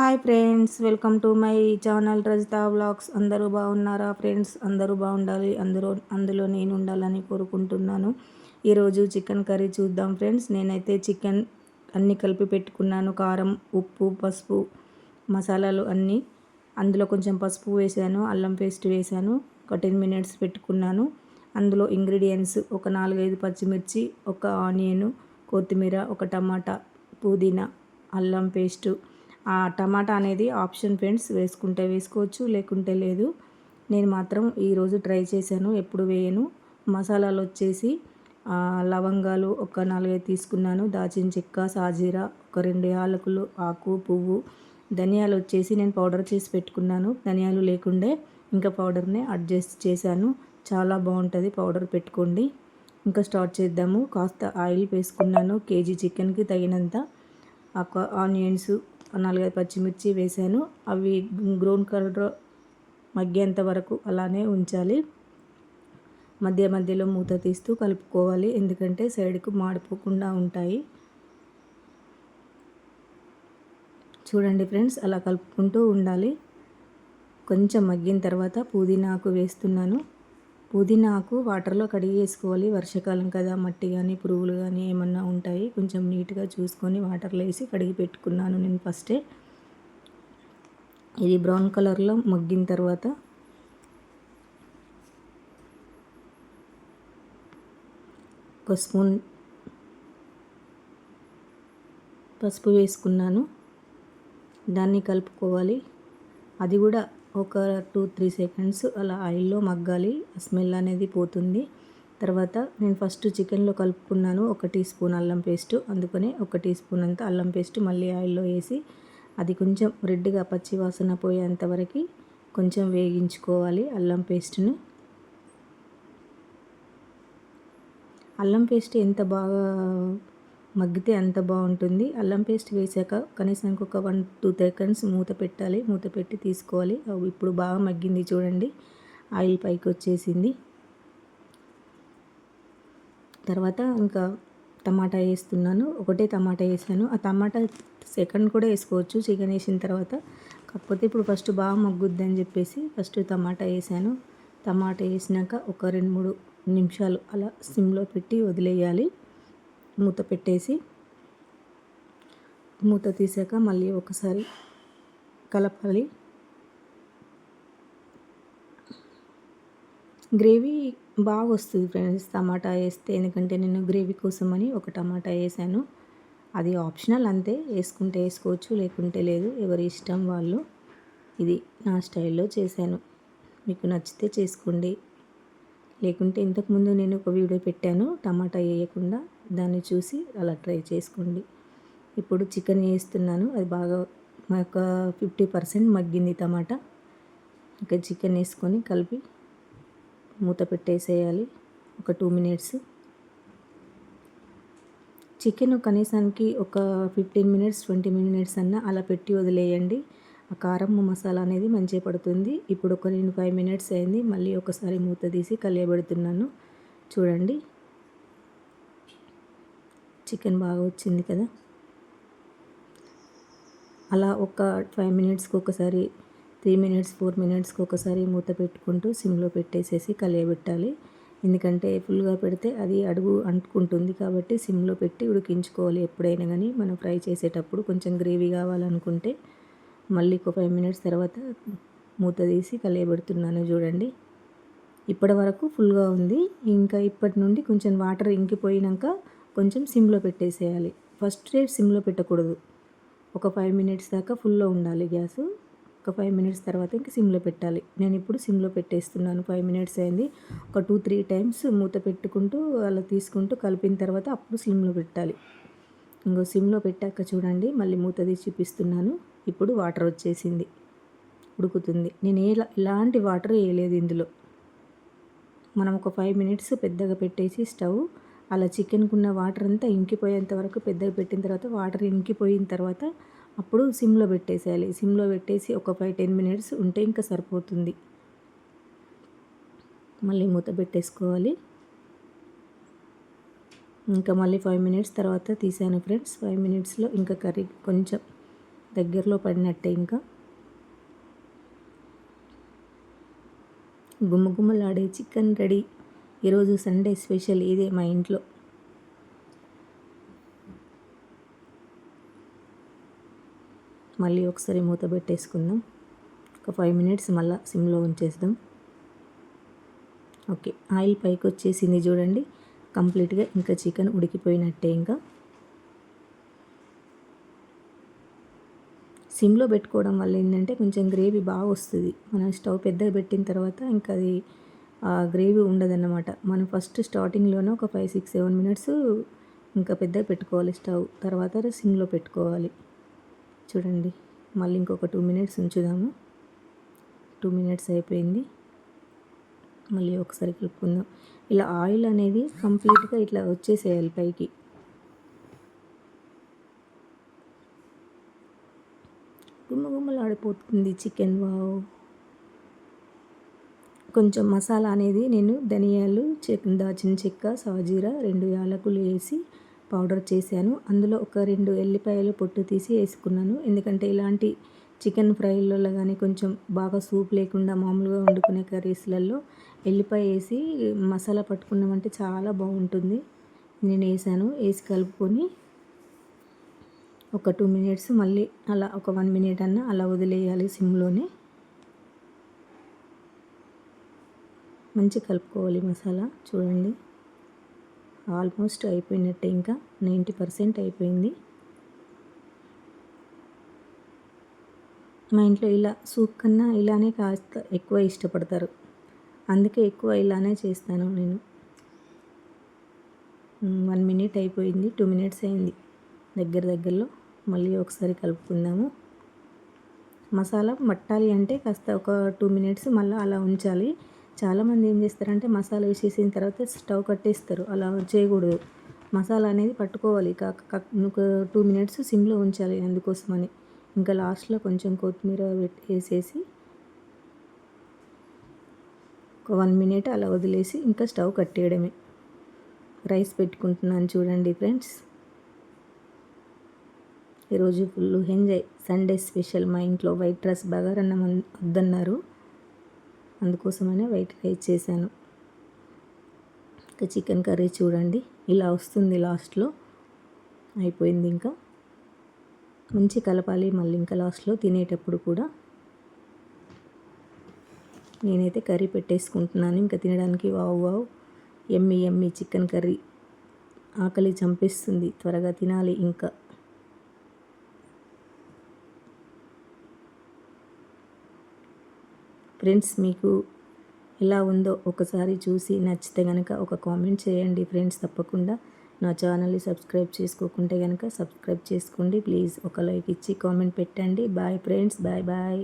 Hi friends welcome to my channel Rajitha vlogs. అందరూ బాగున్నారా friends? అందరూ బాగుండాలి. అందరూ అందులో నేను ఉండాలని కోరుకుంటున్నాను. ఈరోజు చికెన్ కర్రీ చూద్దాం ఫ్రెండ్స్. నేనైతే చికెన్ అన్నీ కలిపి పెట్టుకున్నాను. కారం ఉప్పు పసుపు మసాలాలు అన్నీ అందులో కొంచెం పసుపు వేసాను. అల్లం పేస్ట్ వేసాను. ఒక టెన్ మినిట్స్ పెట్టుకున్నాను. అందులో ఇంగ్రీడియంట్స్ ఒక నాలుగైదు పచ్చిమిర్చి ఒక ఆనియన్ కొత్తిమీర ఒక టమాటా పుదీనా అల్లం పేస్టు టమాటా అనేది ఆప్షన్ ఫ్రెండ్స్ వేసుకుంటే వేసుకోవచ్చు లేకుంటే లేదు. నేను మాత్రం ఈరోజు ట్రై చేశాను ఎప్పుడు వేయను. మసాలాలు వచ్చేసి లవంగాలు ఒక నాలుగైదు తీసుకున్నాను. దాచిన చెక్క సాజీరా ఒక రెండు యాలకులు ఆకు పువ్వు ధనియాలు వచ్చేసి నేను పౌడర్ చేసి పెట్టుకున్నాను. ధనియాలు లేకుండే ఇంకా పౌడర్ని అడ్జస్ట్ చేశాను. చాలా బాగుంటుంది పౌడర్ పెట్టుకోండి. ఇంకా స్టార్ట్ చేద్దాము. కాస్త ఆయిల్ వేసుకున్నాను. కేజీ చికెన్కి తగినంత. ఆనియన్స్ నాలుగైదు పచ్చిమిర్చి వేసాను అవి గ్రౌన్ కలర్ మగ్గేంత వరకు అలానే ఉంచాలి. మధ్య మధ్యలో మూత తీస్తూ కలుపుకోవాలి. ఎందుకంటే సైడ్కు మాడిపోకుండా ఉంటాయి. చూడండి ఫ్రెండ్స్ అలా కలుపుకుంటూ ఉండాలి. కొంచెం మగ్గిన తర్వాత పుదీనాకు వేస్తున్నాను. పుదీనాకు వాటర్లో కడిగి వేసుకోవాలి. వర్షాకాలం కదా మట్టి కానీ పురుగులు కానీ ఏమన్నా ఉంటాయి. కొంచెం నీట్గా చూసుకొని వాటర్లో వేసి కడిగి పెట్టుకున్నాను నేను ఫస్టే. ఇది బ్రౌన్ కలర్లో మగ్గిన తర్వాత ఒక స్పూన్ పసుపు వేసుకున్నాను. దాన్ని కలుపుకోవాలి. అది కూడా ఒక టూ త్రీ సెకండ్స్ అలా ఆయిల్లో మగ్గాలి. స్మెల్ అనేది పోతుంది. తర్వాత నేను ఫస్ట్ చికెన్లో కలుపుకున్నాను ఒక టీ స్పూన్ అల్లం పేస్ట్. అందుకని ఒక టీ స్పూన్ అంతా అల్లం పేస్ట్ మళ్ళీ ఆయిల్లో వేసి అది కొంచెం రెడ్గా పచ్చి వాసన పోయేంతవరకు కొంచెం వేగించుకోవాలి అల్లం పేస్ట్ని. అల్లం పేస్ట్ ఎంత బాగా మగ్గితే అంత బాగుంటుంది? అల్లం పేస్ట్ వేసాక కనీసం ఇంకొక వన్ టూ సెకండ్స్ మూత పెట్టాలి. మూత పెట్టి తీసుకోవాలి. ఇప్పుడు బాగా మగ్గింది చూడండి. ఆయిల్ పైకి వచ్చేసింది. తర్వాత ఇంకా టమాటా వేస్తున్నాను. ఒకటే టమాటా వేసాను. ఆ టమాటా సెకండ్ కూడా వేసుకోవచ్చు. చికెన్ వేసిన తర్వాత కాకపోతే ఇప్పుడు ఫస్ట్ బాగా మగ్గుద్ది అని చెప్పేసి ఫస్ట్ టమాటా వేసాను. టమాటా వేసినాక ఒక రెండు మూడు నిమిషాలు అలా సిమ్లో పెట్టి వదిలేయాలి. మూత పెట్టేసి మూత తీసాక మళ్ళీ ఒకసారి కలపాలి. గ్రేవీ బాగా వస్తుంది ఫ్రెండ్స్. టమాటా వేస్తే ఎందుకంటే నేను గ్రేవీ కోసమని ఒక టమాటా వేసాను. అది ఆప్షనల్ అంతే. వేసుకుంటే వేసుకోవచ్చు లేకుంటే లేదు. ఎవరి ఇష్టం వాళ్ళు ఇది నా స్టైల్లో చేశాను. మీకు నచ్చితే చేసుకోండి. లేకుంటే ఇంతకుముందు నేను ఒక వీడియో పెట్టాను టమాటా వేయకుండా. దాన్ని చూసి అలా ట్రై చేసుకోండి. ఇప్పుడు చికెన్ వేస్తున్నాను. అది బాగా ఒక ఫిఫ్టీ పర్సెంట్ మగ్గింది టమాటా. ఇంకా చికెన్ వేసుకొని కలిపి మూత పెట్టేసేయాలి. ఒక టూ మినిట్స్. చికెన్ కనీసానికి ఒక ఫిఫ్టీన్ మినిట్స్ ట్వంటీ మినిట్స్ అన్న అలా పెట్టి వదిలేయండి. ఆ కారం మసాలా అనేది మంచిగా పడుతుంది. ఇప్పుడు ఒక నేను ఫైవ్ మినిట్స్ అయింది. మళ్ళీ ఒకసారి మూత తీసి కలియబెడుతున్నాను. చూడండి. చికెన్ బాగా వచ్చింది కదా. అలా ఒక ఫైవ్ మినిట్స్కి ఒకసారి త్రీ మినిట్స్ ఫోర్ మినిట్స్కి ఒకసారి మూత పెట్టుకుంటూ సిమ్లో పెట్టేసేసి కలియబెట్టాలి. ఎందుకంటే ఫుల్గా పెడితే అది అడుగు అంటుకుంటుంది కాబట్టి సిమ్లో పెట్టి ఉడికించుకోవాలి ఎప్పుడైనా కానీ. మనం ఫ్రై చేసేటప్పుడు కొంచెం గ్రేవీ కావాలనుకుంటే మళ్ళీ ఒక ఫైవ్ మినిట్స్ తర్వాత మూత తీసి కలియబెడుతున్నాను చూడండి. ఇప్పటి వరకు ఫుల్గా ఉంది. ఇంకా ఇప్పటి నుండి కొంచెం వాటర్ ఇంకిపోయినాక కొంచెం సిమ్లో పెట్టేసేయాలి. ఫస్ట్ రేట్ సిమ్లో పెట్టకూడదు. ఒక ఫైవ్ మినిట్స్ దాకా ఫుల్లో ఉండాలి గ్యాస్. ఒక ఫైవ్ మినిట్స్ తర్వాత ఇంక సిమ్లో పెట్టాలి. నేను ఇప్పుడు సిమ్లో పెట్టేస్తున్నాను. ఫైవ్ మినిట్స్ అయింది. ఒక టూ త్రీ టైమ్స్ మూత పెట్టుకుంటూ అలా తీసుకుంటూ కలిపిన తర్వాత అప్పుడు సిమ్లో పెట్టాలి. ఇంకో సిమ్లో పెట్టాక చూడండి మళ్ళీ మూత తీసి చూపిస్తున్నాను. ఇప్పుడు వాటర్ వచ్చేసింది. ఉడుకుతుంది. నేను ఏ ఎలాంటి వాటర్ వేయలేదు ఇందులో. మనం ఒక ఫైవ్ మినిట్స్ పెద్దగా పెట్టేసి స్టవ్ అలా చికెన్కి ఉన్న వాటర్ అంతా ఇంకిపోయేంత వరకు పెద్దగా పెట్టిన తర్వాత వాటర్ ఇంకిపోయిన తర్వాత అప్పుడు సిమ్లో పెట్టేసేయాలి. సిమ్లో పెట్టేసి ఒక ఫైవ్ టెన్ మినిట్స్ ఉంటే ఇంకా సరిపోతుంది. మళ్ళీ మూత పెట్టేసుకోవాలి. ఇంకా మళ్ళీ ఫైవ్ మినిట్స్ తర్వాత తీసాను ఫ్రెండ్స్. ఫైవ్ మినిట్స్లో ఇంకా కర్రీ కొంచెం దగ్గరలో పడినట్టే ఇంకా. గుమ్మగుమ్మలాడే చికెన్ రెడీ. ఈరోజు సండే స్పెషల్ ఇదే మా ఇంట్లో. మళ్ళీ ఒకసారి మూత పెట్టేసుకుందాం. ఒక ఫైవ్ మినిట్స్ మళ్ళీ సిమ్లో ఉంచేద్దాం. ఓకే ఆయిల్ పైకి వచ్చేసింది చూడండి. కంప్లీట్గా ఇంకా చికెన్ ఉడికిపోయినట్టే ఇంకా. సిమ్లో పెట్టుకోవడం వల్ల ఏంటంటే కొంచెం గ్రేవీ బాగా వస్తుంది. మనం స్టవ్ పెద్దగా పెట్టిన తర్వాత ఇంకా అది గ్రేవీ ఉండదన్నమాట. మనం ఫస్ట్ స్టార్టింగ్లోనే ఒక ఫైవ్ సిక్స్ సెవెన్ మినిట్స్ ఇంకా పెద్దగా పెట్టుకోవాలి స్టవ్. తర్వాత సిమ్లో పెట్టుకోవాలి. చూడండి. మళ్ళీ ఇంకొక టూ మినిట్స్ ఉంచుదాము. టూ మినిట్స్ అయిపోయింది. మళ్ళీ ఒకసారి కలుపుకుందాం. ఇలా ఆయిల్ అనేది కంప్లీట్గా ఇట్లా వచ్చేసేయాలి పైకి. గుమ్మగుమ్మలాడిపోతుంది చికెన్. వావ్. కొంచెం మసాలా అనేది నేను ధనియాలు చెక్ దాచిన చెక్క సాజీరా రెండు యాలకులు వేసి పౌడర్ చేశాను. అందులో ఒక రెండు ఎల్లిపాయలు పొట్టు తీసి వేసుకున్నాను. ఎందుకంటే ఇలాంటి చికెన్ ఫ్రైలలో కానీ కొంచెం బాగా సూప్ లేకుండా మామూలుగా వండుకునే కర్రీస్లలో ఎల్లిపాయ వేసి మసాలా పట్టుకున్నామంటే చాలా బాగుంటుంది. నేను వేసాను. వేసి కలుపుకొని ఒక టూ మినిట్స్ మళ్ళీ అలా ఒక వన్ మినిట్ అన్న అలా వదిలేయాలి సిమ్లోనే. మంచి కలుపుకోవాలి మసాలా చూడండి. ఆల్మోస్ట్ అయిపోయినట్టే ఇంకా నైంటీ పర్సెంట్ అయిపోయింది. మా ఇంట్లో ఇలా సూప్ కన్నా ఇలానే కాస్త ఎక్కువ ఇష్టపడతారు. అందుకే ఎక్కువ ఇలానే చేస్తాను నేను. వన్ మినిట్ అయిపోయింది టూ మినిట్స్ అయింది. దగ్గర దగ్గరలో మళ్ళీ ఒకసారి కలుపుకుందాము. మసాలా మట్టాలి అంటే కాస్త ఒక టూ మినిట్స్ మళ్ళీ అలా ఉంచాలి. చాలామంది ఏం చేస్తారంటే మసాలా వేసేసిన తర్వాత స్టవ్ కట్టేస్తారు. అలా చేయకూడదు. మసాలా అనేది పట్టుకోవాలి. ఒక టూ మినిట్స్ సిమ్లో ఉంచాలి అందుకోసమని. ఇంకా లాస్ట్లో కొంచెం కొత్తిమీర వేసేసి ఒక వన్ మినిట్ అలా వదిలేసి ఇంకా స్టవ్ కట్టేయడమే. రైస్ పెట్టుకుంటున్నాను చూడండి ఫ్రెండ్స్. ఈరోజు ఫుల్ ఎంజాయ్. సండే స్పెషల్ మా ఇంట్లో వైట్ రైస్ బగారన్నం వద్దన్నారు. అందుకోసమనే వైట్ రైస్ చేశాను. ఇంకా చికెన్ కర్రీ చూడండి. ఇలా వస్తుంది లాస్ట్లో. అయిపోయింది ఇంకా. మంచి కలపాలి మళ్ళీ ఇంకా లాస్ట్లో తినేటప్పుడు కూడా. నేనైతే కర్రీ పెట్టేసుకుంటున్నాను. ఇంకా తినడానికి wow wow. Yummy yummy chicken curry. ఆకలి చంపేస్తుంది. త్వరగా తినాలి ఇంకా. ఫ్రెండ్స్ మీకు ఎలా ఉందో ఒకసారి చూసి నచ్చితే కనుక ఒక కామెంట్ చేయండి ఫ్రెండ్స్. తప్పకుండా నా ఛానల్ని సబ్స్క్రైబ్ చేసుకోకుంటే కనుక సబ్స్క్రైబ్ చేసుకోండి. ప్లీజ్ ఒక లైక్ ఇచ్చి కామెంట్ పెట్టండి. Bye friends bye bye.